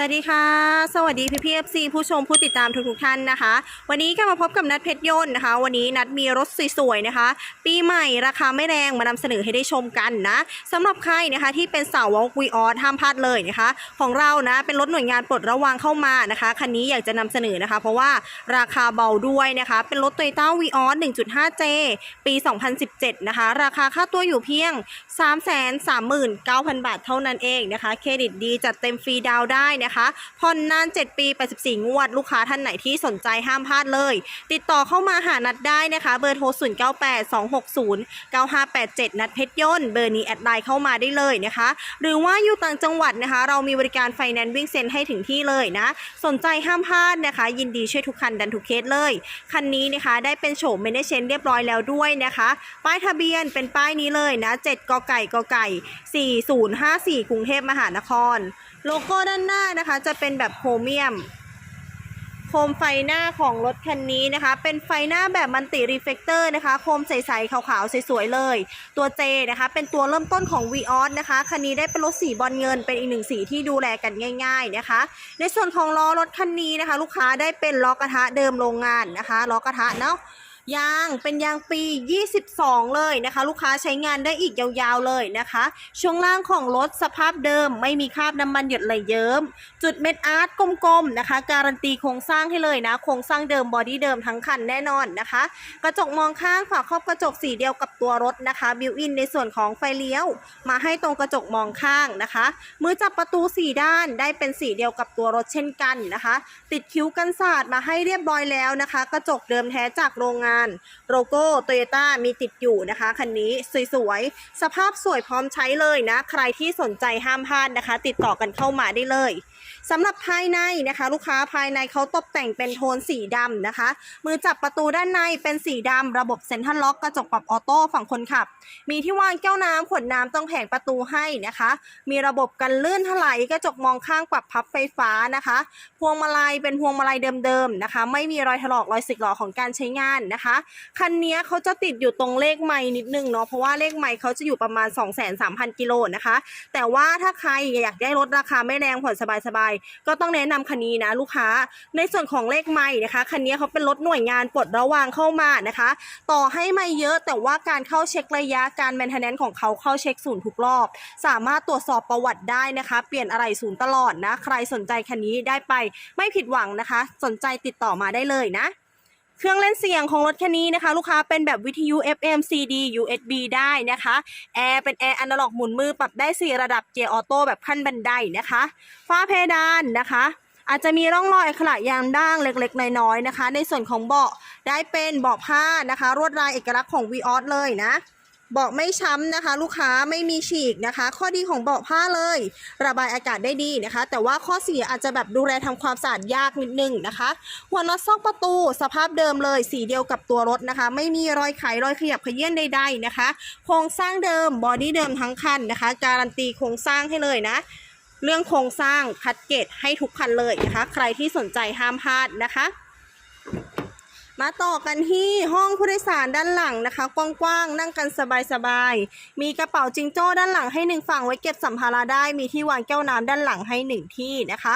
วัสดีค่ะ สวัสดีพี่พีเอฟซีผู้ชมผู้ติดตามทุกๆท่านนะคะ วันนี้ก็มาพบกับนัดเพชรยนต์นะคะ วันนี้นัดมีรถสวยๆนะคะ ปีใหม่ราคาไม่แรงมานำเสนอให้ได้ชมกันนะสำหรับใครนะคะที่เป็นสาววอลกวีออสห้ามพลาดเลยนะคะ ของเรานะเป็นรถหน่วยงานปลดระวางเข้ามานะคะคันนี้อยากจะนำเสนอนะคะ เพราะว่าราคาเบาด้วยนะคะ เป็นรถ t o y ต้าวีออส 1.5J ปี 2017 นะคะ ราคาค่าตัวอยู่เพียง 339,000 บาทเท่านั้นเองนะคะ เครดิตดีจัดเต็มฟรีดาวได้นะคะผ่อนนาน 7 ปี 84 งวด ลูกค้าท่านไหนที่สนใจห้ามพลาดเลย ติดต่อเข้ามาหานัดได้นะคะ เบอร์โทร 0982609587 นัดเพชรยนต์เบอร์นี้แอดไลน์เข้ามาได้เลยนะคะ หรือว่าอยู่ต่างจังหวัดนะคะ เรามีบริการไฟแนนซ์วิ่งเซ็นให้ถึงที่เลยนะ สนใจห้ามพลาดนะคะ ยินดีช่วยทุกคันดันทุกเคสเลย คันนี้นะคะได้เป็นโฉมเมเนเชนเรียบร้อยแล้วด้วยนะคะ ป้ายทะเบียนเป็นป้ายนี้เลยนะ 7กไก่กไก่ 4054 กรุงเทพมหานคร โลโก้ด้านหน้านะคะ จะเป็นแบบโครเมียม โคมไฟหน้าของรถคันนี้นะคะ เป็นไฟหน้าแบบมันติรีเฟกเตอร์นะคะ โคมใสๆขาวๆสวยๆเลย ตัว J นะคะ เป็นตัวเริ่มต้นของ v ีออสนะคะ คันนี้ได้เป็นรถสีบอลเงิน เป็นอีกหนึ่งสีที่ดูแลกันง่าย ๆนะคะ ในส่วนของล้อรถคันนี้นะคะ ลูกค้าได้เป็นล้อกระทะเดิมโรงงานนะคะล้อกระทะเนาะ ยางเป็นยางปี 22 เลยนะคะ ลูกค้าใช้งานได้อีกยาวๆเลยนะคะ ช่วงล่างของรถสภาพเดิม ไม่มีคราบน้ำมันหยดไหลเยิ้ม จุดเม็ดอาร์ตกลมๆนะคะ การันตีโครงสร้างให้เลยนะ โครงสร้างเดิมบอดี้เดิมทั้งคันแน่นอนนะคะ กระจกมองข้างฝาครอบกระจกสีเดียวกับตัวรถนะคะบิวอินในส่วนของไฟเลี้ยว มาให้ตรงกระจกมองข้างนะคะ มือจับประตูสีด้านได้เป็นสีเดียวกับตัวรถเช่นกันนะคะ ติดคิ้วกันศาสตร์มาให้เรียบร้อยแล้วนะคะ กระจกเดิมแท้จากโรงงานโลโก้โตโยต้ามีติดอยู่นะคะคันนี้สวยๆ สภาพสวยพร้อมใช้เลยนะ ใครที่สนใจห้ามพลาดนะคะ ติดต่อกันเข้ามาได้เลย สำหรับภายในนะคะ ลูกค้าภายในเขาตกแต่งเป็นโทนสีดำนะคะ มือจับประตูด้านในเป็นสีดำระบบเซ็นทรัลล็อกกระจกปรับออโต้ฝั่งคนขับ มีที่วางแก้วน้ำขวดน้ำต้องแผงประตูให้นะคะ มีระบบกันลื่นถลายกระจกมองข้างปรับพับไฟฟ้านะคะ พวงมาลัยเป็นพวงมาลัยเดิมๆนะคะ ไม่มีรอยถลอกรอยสึกหรอของการใช้งานนะคะคันนี้เขาจะติดอยู่ตรงเลขไม้นิดนึงเนาะเพราะว่าเลขไม้เขาจะอยู่ประมาณ 2 3 0 0 0กิโลนะคะ แต่ว่าถ้าใครอยากได้รถราคาไม่แรงผ่อนสบายๆก็ต้องแนะนำคันนี้นะลูกค้า ในส่วนของเลขไม้นะคะคันนี้เขาเป็นรถหน่วยงานปลดระวางเข้ามานะคะ ต่อให้ไม่เยอะแต่ว่าการเข้าเช็คระยะการแมนเทนแนนของเขาเข้าเช็คศูนย์ทุกรอบ สามารถตรวจสอบประวัติได้นะคะ เปลี่ยนอะไรศูนย์ตลอดนะ ใครสนใจคันนี้ได้ไปไม่ผิดหวังนะคะ สนใจติดต่อมาได้เลยนะ เครื่องเล่นเสียงของรถคันนี้นะคะ ลูกค้าเป็นแบบวิทยุ FM CD USB ได้นะคะแอร์เป็นแอร์อนาล็อกหมุนมือปรับได้ 4 ระดับเกียร์ออโต้แบบขั้นบันไดนะคะฝ้าเพดานนะคะอาจจะมีร่องรอยขละยางด้างเล็กๆ น้อยๆนะคะ ในส่วนของเบาะได้เป็นเบาะผ้านะคะรวดลายเอกลักษณ์ของ v ีออสเลยนะ เบาะไม่ช้ำนะคะ ลูกค้าไม่มีฉีกนะคะ ข้อดีของเบาะผ้าเลย ระบายอากาศได้ดีนะคะ แต่ว่าข้อเสียอาจจะแบบดูแลทำความสะอาดยากนิดนึงนะคะหัวน็อตซอกประตูสภาพเดิมเลย สีเดียวกับตัวรถนะคะ ไม่มีรอยไขรอยขยับขยื่นใดๆนะคะ โครงสร้างเดิมบอดี้เดิมทั้งคันนะคะ การันตีโครงสร้างให้เลยนะเรื่องโครงสร้างคัดเกตให้ทุกคันเลยนะคะ ใครที่สนใจห้ามพลาดนะคะ มาต่อกันที่ห้องผู้โดยสารด้านหลังนะคะ กว้างๆ นั่งกันสบายๆ มีกระเป๋าจิงโจ้ด้านหลังให้หนึ่งฝั่งไว้เก็บสัมภาระได้ มีที่วางแก้วน้ำด้านหลังให้หนึ่งที่นะคะ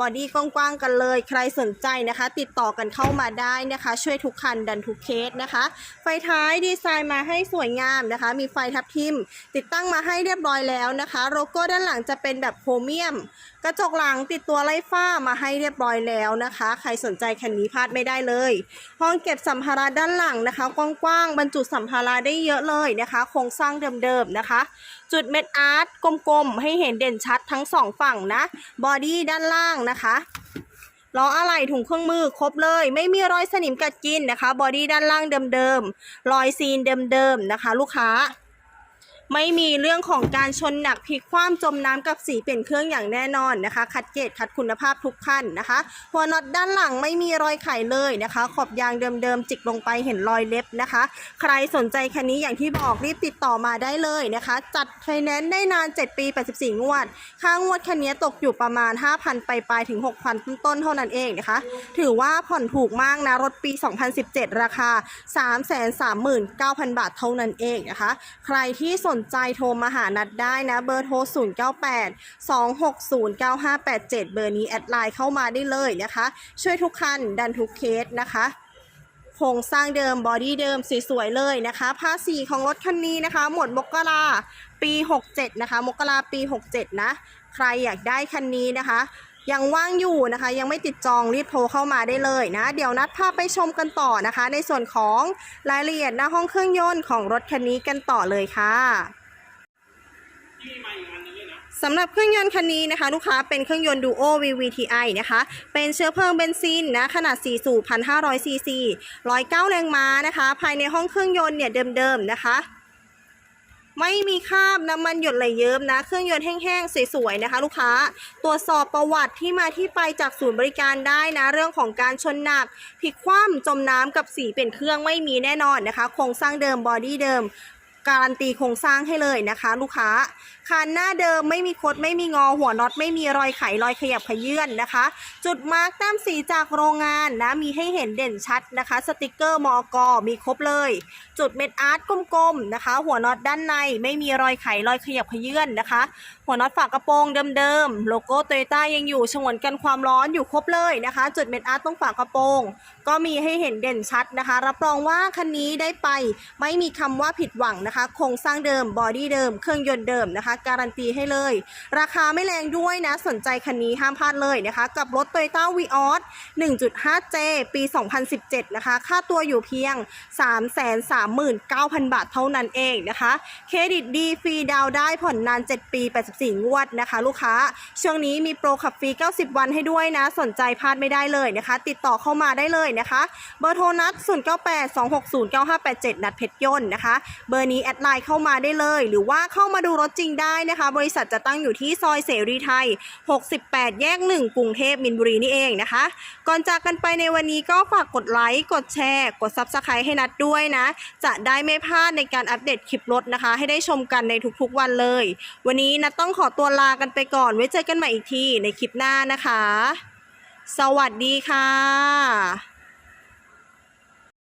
บอดี้กว้างๆ กันเลย ใครสนใจนะคะ ติดต่อกันเข้ามาได้นะคะ ช่วยทุกคันดันทุกเคสนะคะ ไฟท้ายดีไซน์มาให้สวยงามนะคะ มีไฟทับทิม ติดตั้งมาให้เรียบร้อยแล้วนะคะ โลโก้ด้านหลังจะเป็นแบบโครเมียม กระจกหลังติดตัวไล่ฝ้ามาให้เรียบร้อยแล้วนะคะ ใครสนใจคันนี้พลาดไม่ได้เลย ห้องเก็บสัมภาระด้านหลังนะคะ กว้างๆบรรจุสัมภาระได้เยอะเลยนะคะ โครงสร้างเดิมๆนะคะ จุดเม็ดอาร์ตกลมๆ ให้เห็นเด่นชัดทั้งสองฝั่งนะ บอดี้ด้านล่างนะคะล้ออะไหล่ถุงเครื่องมือครบเลย ไม่มีรอยสนิมกัดกินนะคะ บอดี้ด้านล่างเดิมๆรอยซีนเดิมๆนะคะ ลูกค้า ไม่มีเรื่องของการชนหนักพลิกคว่ำจมน้ำกับสีเปลี่ยนเครื่องอย่างแน่นอนนะคะ คัดเกรดคัดคุณภาพทุกขั้นนะคะหัวน็อตด้านหลังไม่มีรอยไขเลยนะคะ ขอบยางเดิมๆจิกลงไปเห็นรอยเล็บนะคะ ใครสนใจคันนี้อย่างที่บอกรีบติดต่อมาได้เลยนะคะ จัดไฟแนนซ์ได้นาน 7 ปี 84 งวด ค่างวดคันนี้ตกอยู่ประมาณ 5,000 ไปปลายถึง 6,000 ต้นๆเท่านั้นเองนะคะ ถือว่าผ่อนถูกมากนะ รถปี 2017 ราคา 339,000 บาทเท่านั้นเองนะคะ ใครที่สนใจโทรมาหานัดได้นะ เบอร์โทร 098 260 9587 เบอร์นี้แอดไลน์เข้ามาได้เลยนะคะ ช่วยทุกคัน ดันทุกเคสนะคะโครงสร้างเดิมบอดี้เดิมสวยๆเลยนะคะ ภาษีของรถคันนี้นะคะ หมดมกราปี 67 นะคะ มกราปี 67 นะ ใครอยากได้คันนี้นะคะ ยังว่างอยู่นะคะ ยังไม่ติดจองรีบโทรเข้ามาได้เลยนะ เดี๋ยวนัดพาพไปชมกันต่อนะคะ ในส่วนของรายละเอียดหน้าห้องเครื่องยนต์ของรถคันนี้กันต่อเลยค่ะสำหรับเครื่องยนต์คันนี้นะคะ ลูกค้าเป็นเครื่องยนต์ Duo VVTi นะคะ เป็นเชื้อเพลิงเบนซินนะขนาด 4 สูบ 1,500ซีซี109 แรงม้านะคะ ภายในห้องเครื่องยนต์เนี่ยเดิมๆนะคะ ไม่มีคราบน้ำมันหยดไหลเยิ้มนะ เครื่องยนต์แห้งๆ สวยๆ นะคะ ลูกค้า ตรวจสอบประวัติที่มาที่ไปจากศูนย์บริการได้นะ เรื่องของการชนหนักผิดคว่ำจมน้ำกับสีเปลี่ยนเครื่องไม่มีแน่นอนนะคะ โครงสร้างเดิมบอดี้เดิม การันตีโครงสร้างให้เลยนะคะ ลูกค้า คันหน้าเดิมไม่มีคดไม่มีงอหัวน็อตไม่มีรอยไขรอยขยับขยื่นนะคะ จุดมาร์กแต้มสีจากโรงงานนะมีให้เห็นเด่นชัดนะคะ สติกเกอร์มอกมีครบเลย จุดเม็ดอาร์ตกลมๆนะคะ หัวน็อตด้านในไม่มีรอยไขรอยขยับขยื่นนะคะ หัวน็อตฝากระโปรงเดิมๆโลโก้โตโยต้ายังอยู่ฉงนกันความร้อนอยู่ครบเลยนะคะ จุดเม็ดอาร์ตตรงฝากระโปรง ก็มีให้เห็นเด่นชัดนะคะ รับรองว่าคันนี้ได้ไปไม่มีคำว่าผิดหวังนะคะ โครงสร้างเดิมบอดี้เดิม เครื่องยนต์เดิมนะคะ การันตีให้เลย ราคาไม่แรงด้วยนะ สนใจคันนี้ห้ามพลาดเลยนะคะ กับรถ Toyota v ีออส 1.5J ปี 2017 นะคะ ค่าตัวอยู่เพียง 339,000 บาทเท่านั้นเองนะคะ เครดิตดีฟรีดาวได้ผ่อนนาน 7 ปี 84 งวดนะคะ ลูกค้า ช่วงนี้มีโปรขับฟรี 90 วันให้ด้วยนะ สนใจพลาดไม่ได้เลยนะคะ ติดต่อเข้ามาได้เลยนะคะ เบอร์โทรนัด 098 260 9587 นัดเพชรยนต์นะคะ เบอร์นี้แอดไลน์เข้ามาได้เลย หรือว่าเข้ามาดูรถจริงได้นะคะ บริษัทจะตั้งอยู่ที่ซอยเสรีไทย 68 แยก 1 กรุงเทพมินบุรีนี่เองนะคะ ก่อนจากกันไปในวันนี้ก็ฝากกดไลค์ กดแชร์ กด Subscribe ให้นัดด้วยนะ จะได้ไม่พลาดในการอัปเดตคลิปรถนะคะ ให้ได้ชมกันในทุกๆวันเลย วันนี้นัดต้องขอตัวลากันไปก่อน ไว้เจอกันใหม่อีกทีในคลิปหน้านะคะ สวัสดีค่ะ